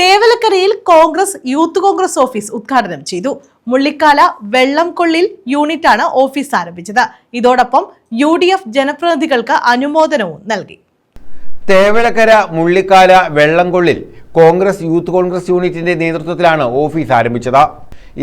തേവലക്കരയിൽ Congress youth Congress office ഉദ്ഘാടനം ചെയ്തു. മുള്ളിക്കാല വെള്ളംകൊള്ളിൽ യൂണിറ്റാണ് ഓഫീസ് ആരംഭിച്ചത്. ഇതോടൊപ്പം യു ഡി എഫ് ജനപ്രതിനിധികൾക്ക് അനുമോദനവും നൽകി. തേവലക്കര മുള്ളിക്കാല വെള്ളംകൊള്ളിൽ കോൺഗ്രസ് യൂത്ത് കോൺഗ്രസ് യൂണിറ്റിന്റെ നേതൃത്വത്തിലാണ് ഓഫീസ് ആരംഭിച്ചത്.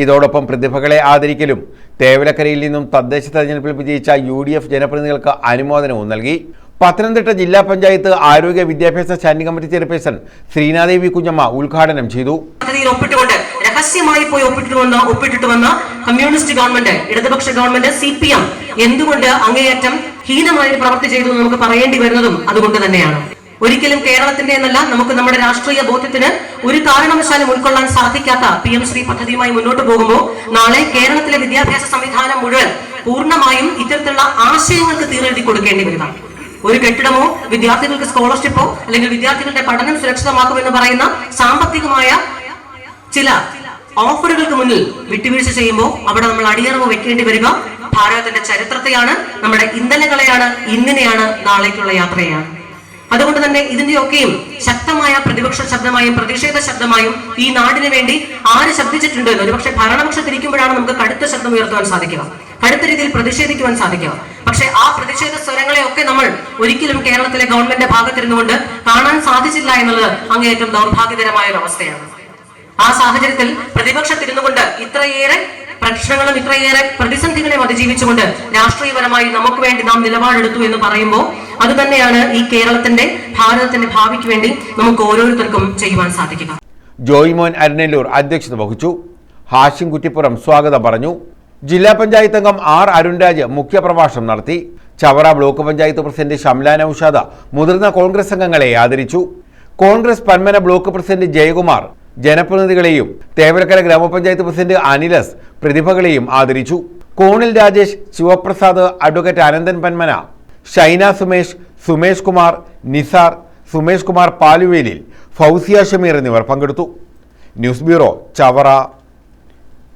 ഇതോടൊപ്പം പ്രതിഭകളെ ആദരിക്കലും തേവലക്കരയിൽ നിന്നും തദ്ദേശ തെരഞ്ഞെടുപ്പിൽ വിജയിച്ച യു ഡി എഫ് ജനപ്രതിനിധികൾക്ക് അനുമോദനവും നൽകി. പത്തനംതിട്ട ജില്ലാ പഞ്ചായത്ത് ആരോഗ്യ വിദ്യാഭ്യാസ standing committee chairperson Sreenadevi Kunjamma ഉദ്ഘാടനം ചെയ്തു. പദ്ധതിയിൽ ഒപ്പിട്ടുകൊണ്ട് രഹസ്യമായി പോയി ഒപ്പിട്ടിട്ട് വന്ന ഒപ്പിട്ടിട്ട് വന്ന കമ്മ്യൂണിസ്റ്റ് ഗവൺമെന്റ് ഇടതുപക്ഷ ഗവൺമെന്റ് സി പി എം എന്തുകൊണ്ട് അങ്ങേയറ്റം ഹീനമായി പ്രവർത്തി ചെയ്തു നമുക്ക് പറയേണ്ടി വരുന്നതും അതുകൊണ്ട് തന്നെയാണ്. ഒരിക്കലും കേരളത്തിന്റെ എന്നല്ല നമുക്ക് നമ്മുടെ രാഷ്ട്രീയ ബോധ്യത്തിന് ഒരു കാരണവശാലും ഉൾക്കൊള്ളാൻ സാധിക്കാത്ത പി എം ശ്രീ പദ്ധതിയുമായി മുന്നോട്ട് പോകുമ്പോൾ നാളെ കേരളത്തിലെ വിദ്യാഭ്യാസ സംവിധാനം മുഴുവൻ പൂർണമായും ഇത്തരത്തിലുള്ള ആശയങ്ങൾക്ക് തീരെഴുതി കൊടുക്കേണ്ടി വരിക ഒരു കെട്ടിടമോ വിദ്യാർത്ഥികൾക്ക് സ്കോളർഷിപ്പോ അല്ലെങ്കിൽ വിദ്യാർത്ഥികളുടെ പഠനം സുരക്ഷിതമാക്കുമെന്ന് പറയുന്ന സാമ്പത്തികമായ ചില ഓഫറുകൾക്ക് മുന്നിൽ വിട്ടുവീഴ്ച ചെയ്യുമ്പോൾ അവിടെ നമ്മൾ അടിയറവ് വെക്കേണ്ടി വരിക. ഭാരതത്തിന്റെ ചരിത്രത്തെയാണ് നമ്മുടെ ഇന്ധനങ്ങളെയാണ് ഇന്നിനെയാണ് നാളേക്കുള്ള യാത്രയാണ്. അതുകൊണ്ട് തന്നെ ഇതിന്റെയൊക്കെയും ശക്തമായ പ്രതിപക്ഷ ശബ്ദമായും പ്രതിഷേധ ശബ്ദമായും ഈ നാടിന് വേണ്ടി ആര് ശബ്ദിച്ചിട്ടുണ്ട് എന്ന് ഒരുപക്ഷെ ഭരണപക്ഷത്തിരിക്കുമ്പോഴാണ് നമുക്ക് കടുത്ത ശബ്ദം ഉയർത്തുവാൻ സാധിക്കുക. കടുത്ത രീതിയിൽ പ്രതിഷേധിക്കുവാൻ സാധിക്കുക. പക്ഷെ ആ പ്രതിഷേധ സ്വരങ്ങളെയൊക്കെ നമ്മൾ ഒരിക്കലും കേരളത്തിലെ ഗവൺമെന്റ് ഭാഗത്തിരുന്നുകൊണ്ട് കാണാൻ സാധിച്ചില്ല എന്നുള്ളത് അങ്ങേയറ്റം ദൗർഭാഗ്യകരമായ ഒരു അവസ്ഥയാണ്. ആ സാഹചര്യത്തിൽ പ്രതിപക്ഷത്തിരുന്നുകൊണ്ട് ഇത്രയേറെ പ്രശ്നങ്ങളും ഇത്രയേറെ പ്രതിസന്ധികളെ അതിജീവിച്ചുകൊണ്ട് രാഷ്ട്രീയപരമായി നമുക്ക് വേണ്ടി നാം നിലപാടെടുത്തു എന്ന് പറയുമ്പോൾ അത് തന്നെയാണ് ഈ കേരളത്തിന്റെ ഭാരതത്തിന്റെ ഭാവിക്ക് വേണ്ടി നമുക്ക് ഓരോരുത്തർക്കും ചെയ്യുവാൻ സാധിക്കുക. ജോയ്മോൻ അരുണല്ലൂർ അധ്യക്ഷത വഹിച്ചു. ഹാഷിം കുറ്റിപ്പുറം സ്വാഗതം പറഞ്ഞു. ജില്ലാ പഞ്ചായത്ത് അംഗം ആർ അരുൺരാജ് മുഖ്യപ്രഭാഷണം നടത്തി. ചവറ ബ്ലോക്ക് പഞ്ചായത്ത് പ്രസിഡന്റ് ഷംല നൌഷാദ മുതിർന്ന കോൺഗ്രസ് അംഗങ്ങളെ ആദരിച്ചു. കോൺഗ്രസ് പന്മന ബ്ലോക്ക് പ്രസിഡന്റ് ജയകുമാർ ജനപ്രതിനിധികളെയും തേവലക്കര ഗ്രാമപഞ്ചായത്ത് പ്രസിഡന്റ് അനിലസ് പ്രതിഭകളെയും ആദരിച്ചു. കോണിൽ രാജേഷ് ശിവപ്രസാദ് അഡ്വക്കേറ്റ് അനന്തൻ പന്മന ഷൈന സുമേഷ് സുമേഷ് കുമാർ നിസാർ സുമേഷ് കുമാർ പാലുവേലിൽ ഫൗസിയ ഷമീർ എന്നിവർ പങ്കെടുത്തു. News bureau Chavara.